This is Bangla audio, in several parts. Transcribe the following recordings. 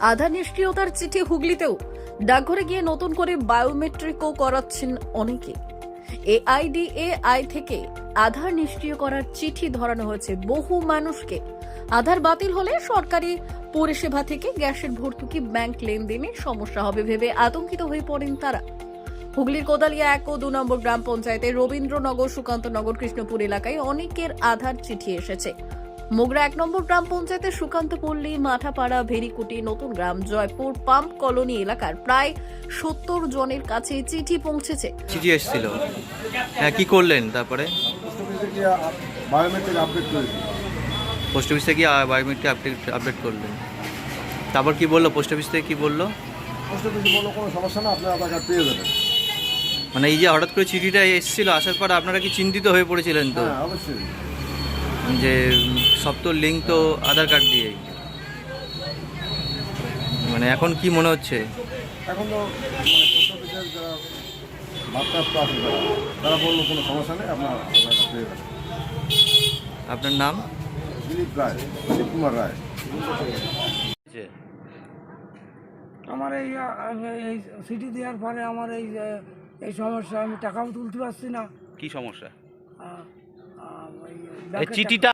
আধার নিষ্ক্রিয়তার চিঠি হুগলিতেও। ডাকঘরে গিয়ে নতুন করে বায়োমেট্রিকও করাচ্ছেন অনেকে। এআইডিএআই থেকে আধার নিষ্ক্রিয় করার চিঠি ধরানো হয়েছে বহু মানুষকে। আধার বাতিল হলে সরকারি পরিষেবা থেকে গ্যাসের ভর্তুকি, ব্যাংক লেনদেনে সমস্যা হবে ভেবে আতঙ্কিত হয়ে পড়েন তারা। হুগলির কোদালিয়া এক ও দু নম্বর গ্রাম পঞ্চায়েতে রবীন্দ্রনগর, সুকান্তনগর, কৃষ্ণপুর এলাকায় অনেকের আধার চিঠি এসেছে। মোগরা এক নম্বর গ্রাম পঞ্চায়েতের সুকান্তপল্লী মাঠাপাড়া ভেরিকুটি নতুন গ্রাম জয়পুর পাম্প কলোনি এলাকার প্রায় সত্তর জনের কাছে চিঠি পৌঁছেছে। চিঠি এসেছিল। হ্যাঁ কি করলেন তারপরে? পোস্ট অফিস থেকে বায়োমেট্রিক আপডেট করেছি পোস্ট অফিস থেকে বায়োমেট্রিক আপডেট আপডেট করলেন। তারপর কি বলল? পোস্ট অফিস থেকে কি বলল? পোস্ট অফিসে বলল কোনো সমস্যা না আপনার আধার কার্ড পেয়ে যাবেন। মানে এই যে হঠাৎ করে চিঠিটা এসেছিল আসার পর আপনারা কি চিন্তিত হয়ে পড়েছিলেন তো? হ্যাঁ অবশ্যই। যে সব তো লিঙ্ক তো আধার কার্ড দিয়েই। মানে এখন কি মনে হচ্ছে? এখন তো মানে তারা বলল কোনো সমস্যা নেই আপনার আপনার নাম? দিলীপ রায় দিলীপ কুমার রায়। আমার এই এই সিটি দেওয়ার পরে আমার এই যে এই সমস্যা আমি টাকাও তুলতে পারছি না। কি সমস্যা? চিঠিটা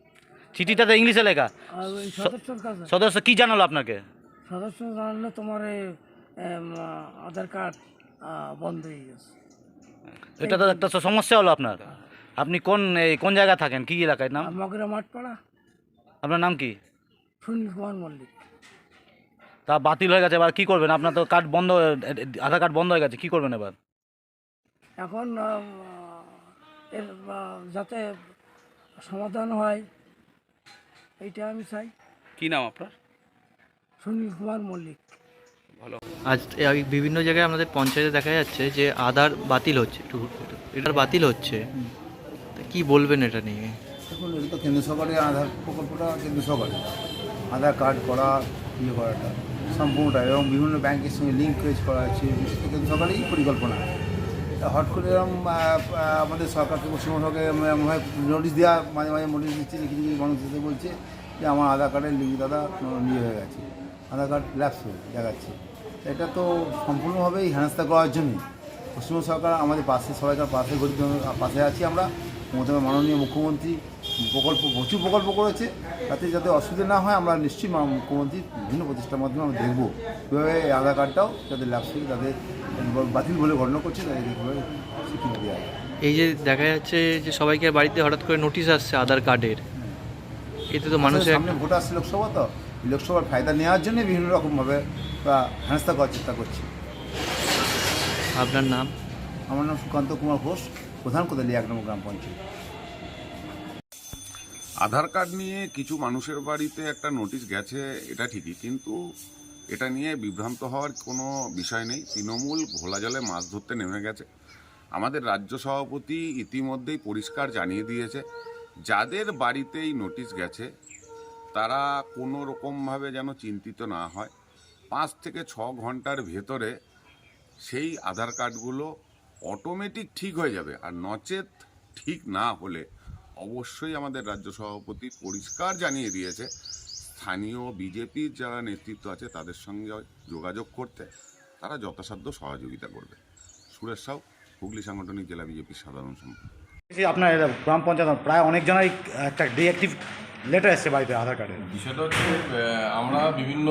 চিঠিটা তো ইংলিশে লেখা। আর ওই সদস্যর কাছে? সদস্য কি জানালো আপনাকে? সদস্য জানলে তোমার এই, এম, আধার কার্ড বন্ধ হয়ে গেছে। এটা তো একটা সমস্যা হলো আপনার। আপনি কোন এই কোন জায়গায় থাকেন? কি এলাকায়? নাম? আর মগরা মাঠপাড়া। আপনার নাম কি? সুনীল কুমার মল্লিক। তা বাতিল হয়ে গেছে এবার কি করবেন? আপনার তো কার্ড বন্ধ আধার কার্ড বন্ধ হয়ে গেছে কি করবেন এবার? এখন এর যাতে সমাধান হয় এইটা আমি চাই। কি নাম আপনার? সুনীল কুমার মল্লিক। আজ এই বিভিন্ন জায়গায় আমাদের পঞ্চায়েতে দেখা যাচ্ছে যে আধার বাতিল হচ্ছে এটা বাতিল হচ্ছে। তা কি বলবেন এটা নিয়ে? দেখুন এটা তো কেন্দ্র সরকারের আধার প্রকল্পটা কেন্দ্র সরকারের। আধার কার্ড করা ইয়ে করাটা সম্পূর্ণটা এবং বিভিন্ন ব্যাংকের সঙ্গে লিঙ্ক করা হচ্ছে। এটা কেন্দ্র সরকারেরই পরিকল্পনা। হট করে এরকম আমাদের সরকারকে পশ্চিমবঙ্গকে নোটিশ দেওয়া, মাঝে মাঝে নোটিশ দিচ্ছে কিছু কিছু মানুষ এসে বলছে যে আমার আধার কার্ডের লিঙ্ক দাদা নিয়ে হয়ে গেছে, আধার কার্ড ল্যাপস হয়ে দেখাচ্ছে। এটা তো সম্পূর্ণভাবেই হেনস্থা করার জন্যই। পশ্চিমবঙ্গ সরকার আমাদের পাশে সবাইকার পাশে গরিব পাশে আছি আমরা। মমতা মাননীয় মুখ্যমন্ত্রী প্রকল্প, প্রচুর প্রকল্প করেছে, তাতে যাতে অসুবিধা না হয়, আমরা নিশ্চয়ই মুখ্যমন্ত্রী বিভিন্ন প্রতিষ্ঠার মাধ্যমে আমরা দেখব। কীভাবে আধার কার্ডটাও যাদের ল্যাপস থেকে তাদের বাতিল বলে গণ্য করছে স্বীকৃতি দেওয়া এই যে দেখা যাচ্ছে যে সবাইকে বাড়িতে হঠাৎ করে নোটিশ আসছে আধার কার্ডের। এতে তো মানুষের সামনে ভোট আসছে লোকসভা তো। লোকসভার ফায়দা নেওয়ার জন্য বিভিন্ন রকমভাবে বা হেনস্থা করার চেষ্টা করছে। আপনার নাম? আমার নাম সুকান্ত কুমার ঘোষ প্রধান কোদালি এক নম্বর গ্রাম পঞ্চায়েত। আধার কার্ড নিয়ে কিছু মানুষের বাড়িতে একটা নোটিশ গেছে এটা ঠিকই কিন্তু এটা নিয়ে বিভ্রান্ত হওয়ার কোনো বিষয় নেই। তৃণমূল ঘোলা জলে মাছ ধরতে নেমে গেছে। আমাদের রাজ্য সভাপতি ইতিমধ্যেই পরিষ্কার জানিয়ে দিয়েছে, যাদের বাড়িতেই নোটিশ গেছে, তারা কোনো রকমভাবে যেন চিন্তিত না হয়। পাঁচ থেকে ছ ঘণ্টার ভেতরে সেই আধার কার্ডগুলো অটোমেটিক ঠিক হয়ে যাবে। আর নচেত ঠিক না হলে অবশ্যই আমাদের রাজ্য সভাপতি পরিষ্কার জানিয়ে দিয়েছে স্থানীয় বিজেপির যারা নেতৃত্ব আছে তাদের সঙ্গে যোগাযোগ করতে তারা যথাসাধ্য সহযোগিতা করবে। সুরেশ সাউ হুগলি সাংগঠনিক জেলা বিজেপির সাধারণ সম্পাদক। আপনার গ্রাম পঞ্চায়েত প্রায় অনেক জনাই একটা ডিঅ্যাক্টিভ লেটার এসছে বাড়িতে আধার কার্ডের বিষয়টা হচ্ছে আমরা বিভিন্ন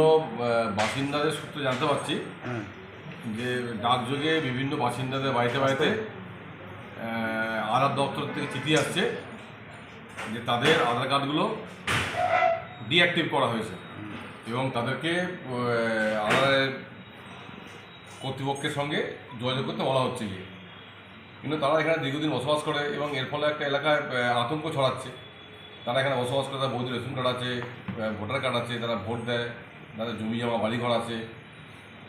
বাসিন্দাদের সূত্রে জানতে পারছি হ্যাঁ। যে ডাকযোগে বিভিন্ন বাসিন্দাদের বাড়িতে বাড়িতে আধার দপ্তর থেকে চিঠি আসছে যে তাদের আধার কার্ডগুলো ডিঅ্যাক্টিভ করা হয়েছে। এবং তাদেরকে আধারের কর্তৃপক্ষের সঙ্গে যোগাযোগ করতে বলা হচ্ছে গিয়ে। কিন্তু তারা এখানে দীর্ঘদিন বসবাস করে এবং এর ফলে একটা এলাকায় আতঙ্ক ছড়াচ্ছে। তারা এখানে বসবাস করে, তার বৈধ রেশন কার্ড আছে ভোটার কার্ড আছে, তারা ভোট দেয়, তাদের জমি জমা, বাড়ি ঘর আছে।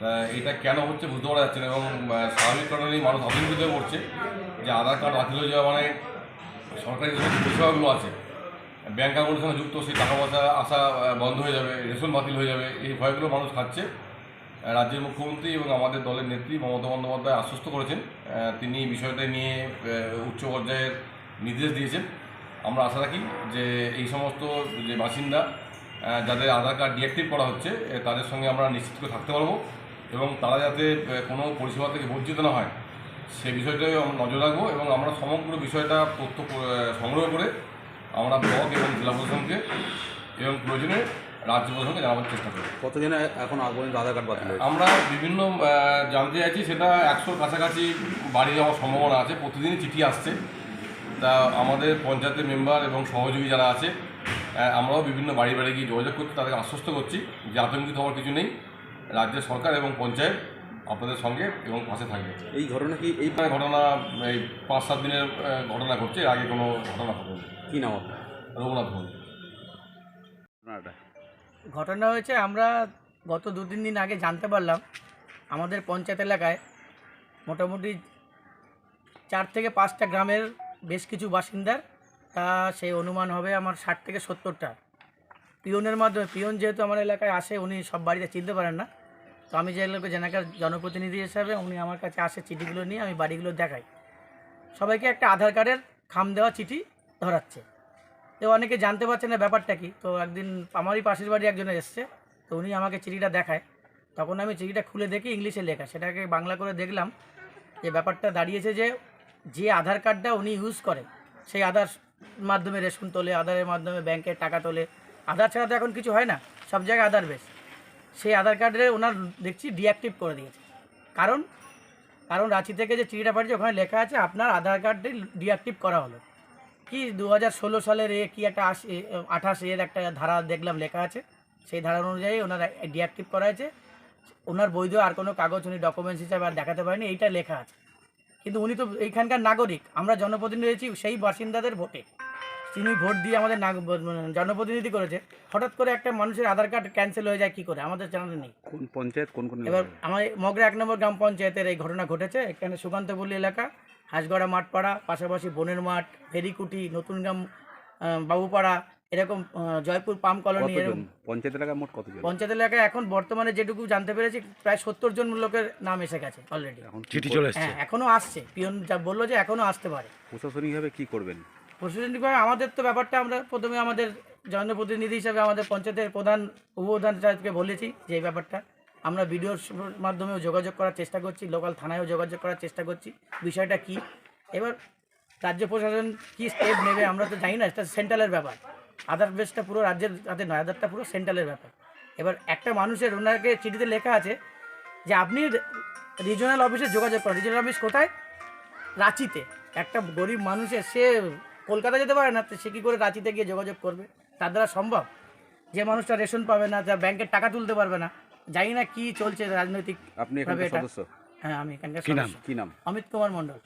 তা এটা কেন হচ্ছে বুঝতে পারা যাচ্ছে না এবং স্বাভাবিক কারণেই মানুষ হয়ে পড়ছে যে আধার কার্ড বাতিল হয়ে যাওয়া মানে সরকারি যে পরিষেবাগুলো আছে ব্যাংক অ্যাকাউন্টের সঙ্গে যুক্ত, সেই টাকা পয়সা আসা বন্ধ হয়ে যাবে, রেশন বাতিল হয়ে যাবে, এই ভয়গুলো মানুষ খাচ্ছে। রাজ্যের মুখ্যমন্ত্রী এবং আমাদের দলের নেত্রী মমতা বন্দ্যোপাধ্যায় আশ্বস্ত করেছেন। তিনি এই বিষয়টা নিয়ে উচ্চ পর্যায়ের নির্দেশ দিয়েছেন। আমরা আশা রাখি যে এই সমস্ত যে বাসিন্দা যাদের আধার কার্ড ডিঅ্যাক্টিভ করা হচ্ছে তাদের সঙ্গে আমরা নিশ্চিত করে থাকতে পারব এবং তারা যাতে কোনো পরিষেবা থেকে বঞ্চিত না হয়, সে বিষয়টাই আমরা নজর রাখব এবং আমরা সমগ্র বিষয়টা তথ্য সংগ্রহ করে আমরা ব্লক এবং জেলা প্রশাসনকে এবং প্রয়োজনে রাজ্য প্রশাসনকে জানাবার চেষ্টা করি। কতজনে এখন আগ পর্যন্ত আধার কার্ড বাতিল আমরা বিভিন্ন জানতে চাইছি সেটা একশোর কাছাকাছি বাড়ি যাওয়ার সম্ভাবনা আছে প্রতিদিনই চিঠি আসছে। তা আমাদের পঞ্চায়েতের মেম্বার এবং সহযোগী যারা আছে আমরাও বিভিন্ন বাড়ি বাড়ি গিয়ে যোগাযোগ করতে তাদেরকে আশ্বস্ত করছি যে আতঙ্কিত হওয়ার কিছু নেই। রাজ্যের সরকার এবং পঞ্চায়েত আপনাদের সঙ্গে এবং পাশে থাকবে। এই ঘটনা কি এই ঘটনা এই পাঁচ সাত দিনের ঘটনা ঘটছে এর আগে কোনো ঘটনা ঘটেনি। কি নাম আপনার? রঘুনাথ ভবন ঘটনা হয়েছে আমরা গত দু তিন দিন আগে জানতে পারলাম আমাদের পঞ্চায়েত এলাকায় মোটামুটি চার থেকে পাঁচটা গ্রামের বেশ কিছু বাসিন্দার তা সেই অনুমান হবে আমার ষাট থেকে সত্তরটা। পিয়নের মাধ্যমে পিয়ন যেহেতু আমার এলাকায় আসে উনি সব বাড়িতে চিনতে পারেন না। তো আমি যে এলাকার জেনাকার জনপ্রতিনিধি হিসাবে উনি আমার কাছে আসে চিঠিগুলো নিয়ে, আমি বাড়িগুলো দেখাই। সবাইকে একটা আধার কার্ডের খাম দেওয়া চিঠি ধরাচ্ছে। তো অনেকে জানতে পারছে না ব্যাপারটা কি। তো একদিন আমারই পাশের বাড়ি একজনে এসছে, তো উনি আমাকে চিঠিটা দেখায়। তখন আমি চিঠিটা খুলে দেখি ইংলিশে লেখা। সেটাকে বাংলা করে দেখলাম যে ব্যাপারটা দাঁড়িয়েছে যে যে আধার কার্ডটা উনি ইউজ করে সেই আধার মাধ্যমে রেশন তোলে, আধারের মাধ্যমে ব্যাংকের টাকা তোলে। আধার ছাড়া তো এখন কিছু হয় না, সব জায়গায় আধার বেশ। সেই আধার কার্ডে ওনার দেখছি ডিঅ্যাক্টিভ করে দিয়েছে। কারণ কারণ রাঁচি থেকে যে চিঠিটা পাঠিয়েছে, ওখানে লেখা আছে আপনার আধার কার্ডটি ডিঅ্যাক্টিভ করা হলো। কি দু হাজার ষোলো সালের এ, কি একটা আশি আঠাশ এর একটা ধারা দেখলাম লেখা আছে। সেই ধারা অনুযায়ী ওনার ডিঅ্যাক্টিভ করা হয়েছে। ওনার বৈধ আর কোনো কাগজ উনি ডকুমেন্টস হিসাবে আর দেখাতে পারেনি এইটা লেখা আছে। কিন্তু উনি তো এইখানকার নাগরিক, আমরা জনপ্রতিনিধি সেই বাসিন্দাদের ভোটে। তিনি ভোট দিয়ে আমাদের নাগ- মানে জনপ্রতিনিধি করেছে। হঠাৎ করে একটা মানুষের আধার কার্ড ক্যান্সেল হয়ে যায় কি করে? আমাদের জানা নেই। কোন পঞ্চায়েত কোন কোন এবার আমার মগরা এক নম্বর গ্রাম পঞ্চায়েতের এই ঘটনা ঘটেছে। এখানে সুকান্তপল্লী এলাকা হাঁসগড়া মাঠপাড়া পাশাপাশি বনের মাঠ ফেরিকুটি নতুন গ্রাম বাবুপাড়া এরকম জয়পুর পাম কলোনি এরকম। পঞ্চায়েত এলাকায় মোট কতজন? পঞ্চায়েত এলাকায় এখন বর্তমানে যেটুকু জানতে পেরেছি প্রায় সত্তর জন লোকের নাম এসে গেছে অলরেডি এখন চিঠি চলে হ্যাঁ এখনও আসছে। পিয়ন যা বলল যে এখনও আসতে পারে। প্রশাসনিকভাবে কি করবেন? প্রশাসনিকভাবে আমাদের তো ব্যাপারটা আমরা প্রথমে আমাদের জনপ্রতিনিধি হিসাবে আমাদের পঞ্চায়েতের প্রধান উপপ্রধান সাহেবকে বলেছি যে এই ব্যাপারটা। আমরা ভিডিওর মাধ্যমেও যোগাযোগ করার চেষ্টা করছি, লোকাল থানায়ও যোগাযোগ করার চেষ্টা করছি, বিষয়টা কি? এবার রাজ্য প্রশাসন কি স্টেপ নেবে আমরা তো জানি না, এটা সেন্ট্রালের ব্যাপার। আধার বেসটা পুরো রাজ্যের হাতে নয় আধারটা পুরো সেন্ট্রালের ব্যাপার। এবার একটা মানুষের ওনাকে চিঠিতে লেখা আছে যে আপনি রিজনাল অফিসে যোগাযোগ করেন। রিজনাল অফিস কোথায়? রাঁচিতে। একটা গরিব মানুষের, সে কলকাতা যেতে পারে না সে কী করে রাঁচিতে গিয়ে যোগাযোগ করবে? তার দ্বারা সম্ভব? যে মানুষটা রেশন পাবে না যা ব্যাংকের টাকা তুলতে পারবে না। জানি না কি চলছে রাজনৈতিক আপনি হ্যাঁ আমি এখানকার কি নাম? কি নাম? অমিত কুমার মণ্ডল।